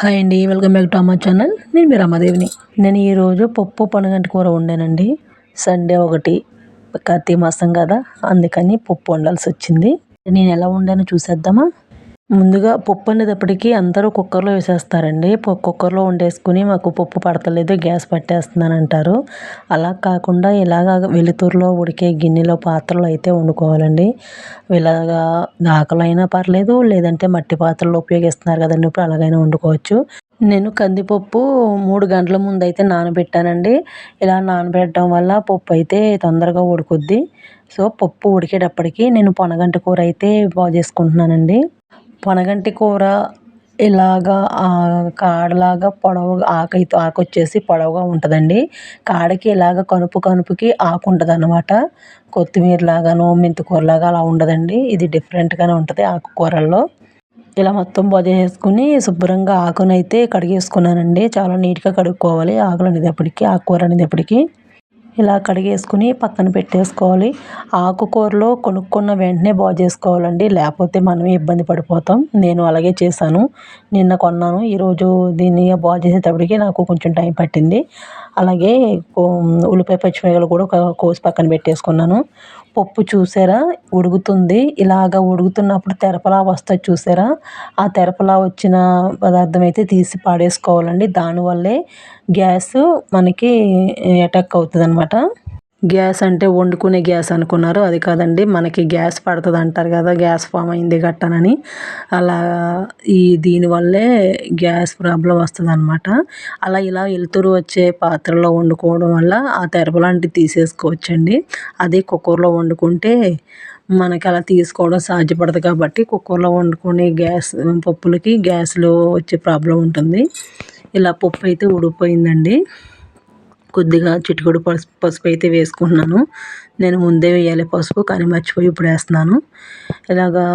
Hi అండి welcome back to Amma channel. నేను మీ రమాదేవిని. నేను ఈరోజు పప్పు పనుగంటి కూర వండానండి. సండే ఒకటి కార్తీక మాసం కదా అందుకని పప్పు వండాల్సి వచ్చింది. నేను ఎలా వండానో చూసేద్దామా? ముందుగా పప్పు అనేటప్పటికీ అందరూ కుక్కర్లో వేసేస్తారండి. కుక్కర్లో వండేసుకుని మాకు పప్పు పడతలేదు గ్యాస్ పట్టేస్తున్నాను అంటారు అలా కాకుండా ఇలాగ వెలుతురులో ఉడికే గిన్నెలో పాత్రలో అయితే వండుకోవాలండి. ఇలాగా ఆకలైనా పర్లేదు లేదంటే మట్టి పాత్రలు ఉపయోగిస్తున్నారు కదండి ఇప్పుడు అలాగైనా వండుకోవచ్చు. నేను కందిపప్పు మూడు గంటల ముందు అయితే నానబెట్టానండి. ఇలా నానబెట్టడం వల్ల పప్పు అయితే తొందరగా ఉడుకుద్ది. సో పప్పు ఉడికేటప్పటికి నేను పొనగంటి కూర అయితే బాగు చేసుకుంటున్నానండి. పొనగంటి కూర ఇలాగా కాడలాగా పొడవుగా ఆకైతే ఆకు వచ్చేసి పొడవుగా ఉంటుందండి. కాడకి ఇలాగ కనుపు కనుపుకి ఆకు ఉంటుంది అనమాట కొత్తిమీర లాగాను మెంతికూరలాగా అలా ఉండదండి. ఇది డిఫరెంట్గానే ఉంటుంది ఆకుకూరల్లో ఇలా మొత్తం చేసుకుని శుభ్రంగా ఆకునైతే కడిగేసుకున్నానండి. చాలా నీట్గా కడుక్కోవాలి ఆకులు అనేటప్పటికి ఆకుకూర అనేటప్పటికి. ఇలా కడిగేసుకుని పక్కన పెట్టేసుకోవాలి. ఆకుకూరలో కొనుక్కున్న వెంటనే బాగు చేసుకోవాలండి. లేకపోతే మనమే ఇబ్బంది పడిపోతాం. నేను అలాగే చేశాను. నిన్న కొన్నాను. ఈరోజు దీన్ని బాగు చేసేటప్పటికి నాకు కొంచెం టైం పట్టింది. అలాగే ఉల్లిపాయ పచ్చిమిరపకాయలు కూడా కోసి పక్కన పెట్టేసుకున్నాను. పప్పు చూసారా? ఉడుకుతుంది. ఇలాగ ఉడుకుతున్నప్పుడు తెరపలా వస్తుంది చూసారా? ఆ తెరపలా వచ్చిన పదార్థం అయితే తీసి పాడేసుకోవాలండి. దానివల్లే గ్యాస్ మనకి అటాక్ అవుతుంది అనమాట గ్యాస్ అంటే వండుకునే గ్యాస్ అనుకున్నారు. అది కాదండి మనకి గ్యాస్ పడుతుంది అంటారు కదా గ్యాస్ ఫామ్ అయింది గట్టనని. అలా ఈ దీనివల్లే గ్యాస్ ప్రాబ్లం వస్తుంది అనమాట అలా ఇలా వెలుతురు వచ్చే పాత్రలో వండుకోవడం వల్ల ఆ తెరపలాంటివి తీసేసుకోవచ్చండి. అదే కుక్కర్లో వండుకుంటే మనకి అలా తీసుకోవడం సాధ్యపడదు కాబట్టి కుక్కర్లో వండుకునే గ్యాస్ పప్పులకి గ్యాస్లో వచ్చే ప్రాబ్లం ఉంటుంది. ఇలా పప్పు అయితే ఉడిపోయిందండి కొద్దిగా చిటికడు పసుపు పసుపు అయితే వేసుకుంటున్నాను. నేను ముందే వేయాలి పసుపు కానీ మర్చిపోయి ఇప్పుడు వేస్తున్నాను. ఇలాగా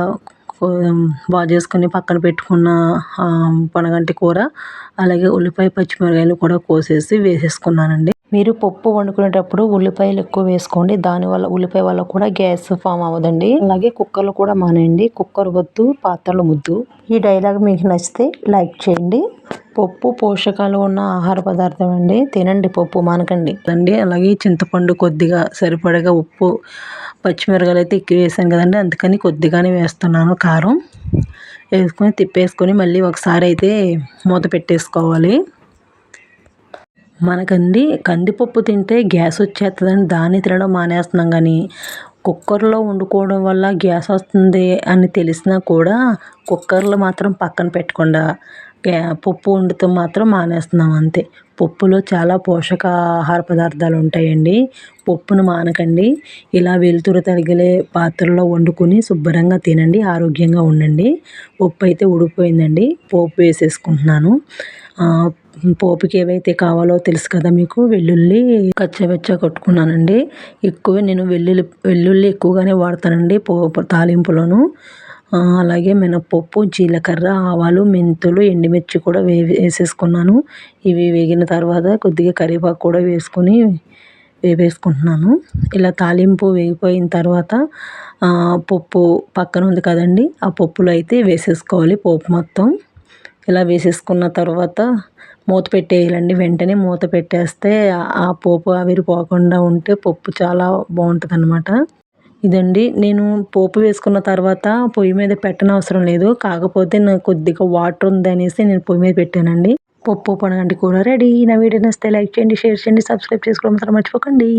బాగా చేసుకొని పక్కన పెట్టుకున్న పొనగంటి కూర అలాగే ఉల్లిపాయ పచ్చిమిరకాయలు కూడా కోసేసి వేసేసుకున్నానండి. మీరు పప్పు వండుకునేటప్పుడు ఉల్లిపాయలు ఎక్కువ వేసుకోండి. దానివల్ల ఉల్లిపాయ వల్ల కూడా గ్యాస్ ఫామ్ అవ్వదండి. అలాగే కుక్కర్లు కూడా మానేయండి. కుక్కర్ వద్దు పాత్రలు ముద్దు. ఈ డైలాగ్ మీకు నచ్చితే లైక్ చేయండి. పప్పు పోషకాలు ఉన్న ఆహార పదార్థం అండి. తినండి పప్పు మానకండి. అండి అలాగే చింతపండు కొద్దిగా సరిపడగా ఉప్పు పచ్చిమిరకాయలు అయితే ఎక్కువ వేసాను కదండి. అందుకని కొద్దిగానే వేస్తున్నాను కారం. వేసుకొని తిప్పేసుకొని మళ్ళీ ఒకసారి అయితే మూత పెట్టేసుకోవాలి. మనకండి కందిపప్పు తింటే గ్యాస్ వచ్చేస్తుందని దాన్ని తినడం మానేస్తున్నాం కానీ కుక్కర్లో వండుకోవడం వల్ల గ్యాస్ వస్తుంది అని తెలిసినా కూడా కుక్కర్లో మాత్రం పక్కన పెట్టకుండా పప్పు వండుతూ మాత్రం మానేస్తున్నాం అంతే. పప్పులో చాలా పోషక ఆహార పదార్థాలు ఉంటాయండి. పప్పును మానకండి. ఇలా వెలుతురు తగిలే పాత్రలో వండుకొని శుభ్రంగా తినండి ఆరోగ్యంగా ఉండండి. పప్పు అయితే ఉడిపోయిందండి పోపు వేసేసుకుంటున్నాను. పోపుకి ఏవైతే కావాలో తెలుసు కదా మీకు వెల్లుల్లి కచ్చవెచ్చ కొట్టుకున్నానండి. ఎక్కువ నేను వెల్లుల్లి వెల్లుల్లి ఎక్కువగానే వాడతానండి పోపు తాలింపులోను. అలాగే మినప్పప్పు జీలకర్ర ఆవాలు మెంతులు ఎండుమిర్చి కూడా వే వేసేసుకున్నాను. ఇవి వేగిన తర్వాత కొద్దిగా కరివేపాకు కూడా వేసుకొని వేసుకుంటున్నాను ఇలా తాలింపు వేగిపోయిన తర్వాత పప్పు పక్కన ఉంది కదండి ఆ పప్పులో అయితే వేసేసుకోవాలి పోపు మొత్తం. ఇలా వేసేసుకున్న తర్వాత మూత పెట్టేయాలండి. వెంటనే మూత పెట్టేస్తే ఆ పోపు ఆవిరిపోకుండా ఉంటే పప్పు చాలా బాగుంటుంది అనమాట ఇదండి. నేను పోపు వేసుకున్న తర్వాత పొయ్యి మీద పెట్టనవసరం లేదు. కాకపోతే నాకు కొద్దిగా వాటర్ ఉంది అనేసి నేను పొయ్యి మీద పెట్టానండి. పప్పు పనగంటి కూర రెడీ. నా వీడియో నచ్చితే లైక్ చేయండి షేర్ చేయండి సబ్స్క్రైబ్ చేసుకోవడం మాత్రం మర్చిపోకండి.